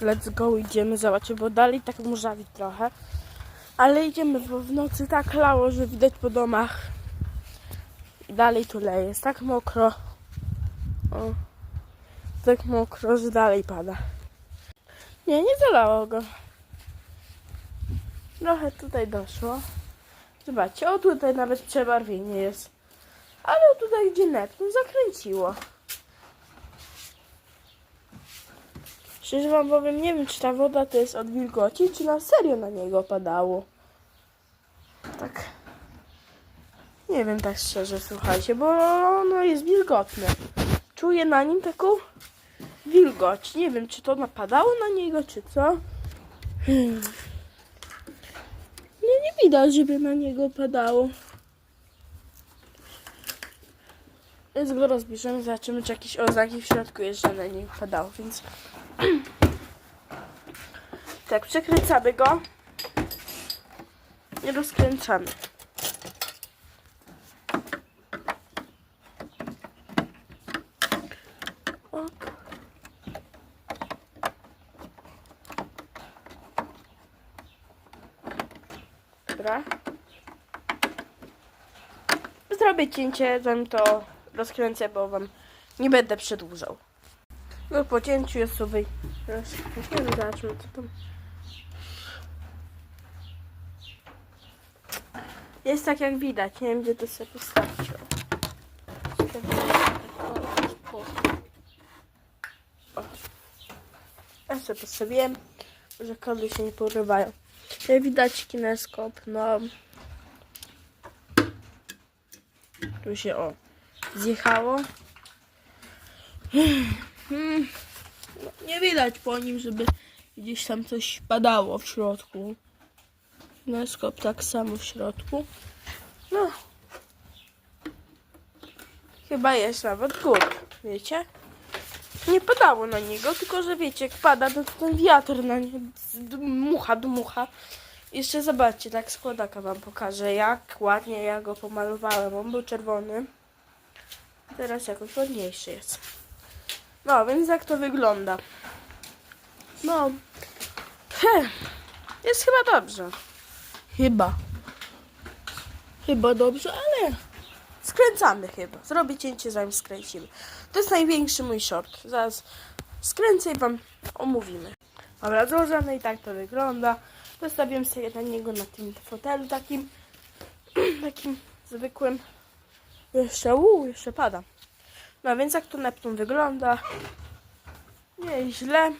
let's go, idziemy zobaczyć, bo dalej tak murzawi trochę. Ale idziemy, bo w nocy tak lało, że widać po domach. I dalej tu leje, jest tak mokro. O, tak mokro, że dalej pada. Nie, nie zalało go. Trochę tutaj doszło. Zobaczcie, o tutaj nawet przebarwienie jest. Ale tutaj gdzie Neptun zakręciło. Szczerze wam powiem, nie wiem czy ta woda to jest od wilgoci, czy na serio na niego padało. Tak. Nie wiem tak szczerze, słuchajcie, bo ono jest wilgotne. Czuję na nim taką wilgoć. Nie wiem, czy to napadało na niego, czy co. Hmm. Nie, nie widać, żeby na niego padało. Więc go rozbierzemy, zobaczymy, czy jakieś oznaki w środku jest, że na niego padało, więc... tak, przekręcamy go. I rozkręcamy. Dobra. Zrobię cięcie, zanim to rozkręcę, bo wam nie będę przedłużał. No po cięciu jest suwy. Rozkręcimy, zobaczmy co tam. Jest tak jak widać, nie wiem gdzie to sobie postawić. Ja sobie postawiłem, że kody się nie porywają. Jak widać kineskop, no tu się o zjechało. Hmm. No, nie widać po nim, żeby gdzieś tam coś padało w środku. Kineskop tak samo w środku. No. Chyba jest nawet gór, wiecie? Nie padało na niego, tylko że wiecie, jak pada, to ten wiatr na nie dmucha, dmucha. Jeszcze zobaczcie, tak składaka wam pokażę, jak ładnie ja go pomalowałem. On był czerwony. Teraz jakoś ładniejszy jest. No, więc jak to wygląda? No. He, jest chyba dobrze. Chyba. Chyba dobrze, ale skręcamy chyba. Zrobię cięcie zanim skręcimy. To jest największy mój short. Zaraz skręcę i wam omówimy. Dobra, złożone i tak to wygląda. Postawiłem sobie na niego na tym fotelu takim, takim zwykłym. Jeszcze, uuu, jeszcze pada. No więc jak to Neptun wygląda? Nie źle.